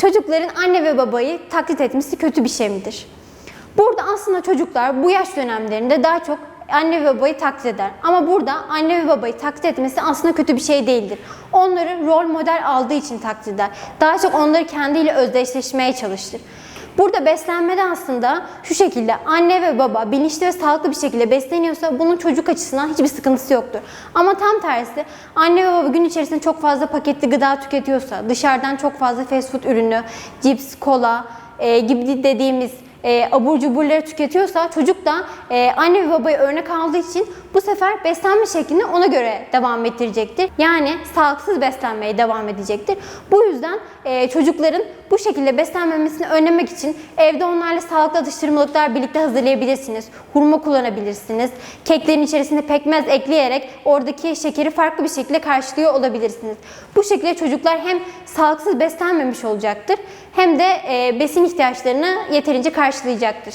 Çocukların anne ve babayı taklit etmesi kötü bir şey midir? Burada aslında çocuklar bu yaş dönemlerinde daha çok anne ve babayı taklit eder. Ama burada anne ve babayı taklit etmesi aslında kötü bir şey değildir. Onları rol model aldığı için taklit eder. Daha çok onları kendiyle özdeşleşmeye çalıştır. Burada beslenmede aslında şu şekilde anne ve baba bilinçli ve sağlıklı bir şekilde besleniyorsa bunun çocuk açısından hiçbir sıkıntısı yoktur. Ama tam tersi anne ve baba gün içerisinde çok fazla paketli gıda tüketiyorsa, dışarıdan çok fazla fast food ürünü, cips, kola e, gibi dediğimiz e, abur cuburları tüketiyorsa çocuk da e, anne ve babayı örnek aldığı için bu sefer beslenme şeklini ona göre devam ettirecektir. Yani sağlıksız beslenmeye devam edecektir. Bu yüzden e, çocukların bu şekilde beslenmemesini önlemek için evde onlarla sağlıklı atıştırmalıklar birlikte hazırlayabilirsiniz. Hurma kullanabilirsiniz. Keklerin içerisine pekmez ekleyerek oradaki şekeri farklı bir şekilde karşılıyor olabilirsiniz. Bu şekilde çocuklar hem sağlıksız beslenmemiş olacaktır hem de e, besin ihtiyaçlarını yeterince karşılayacaktır.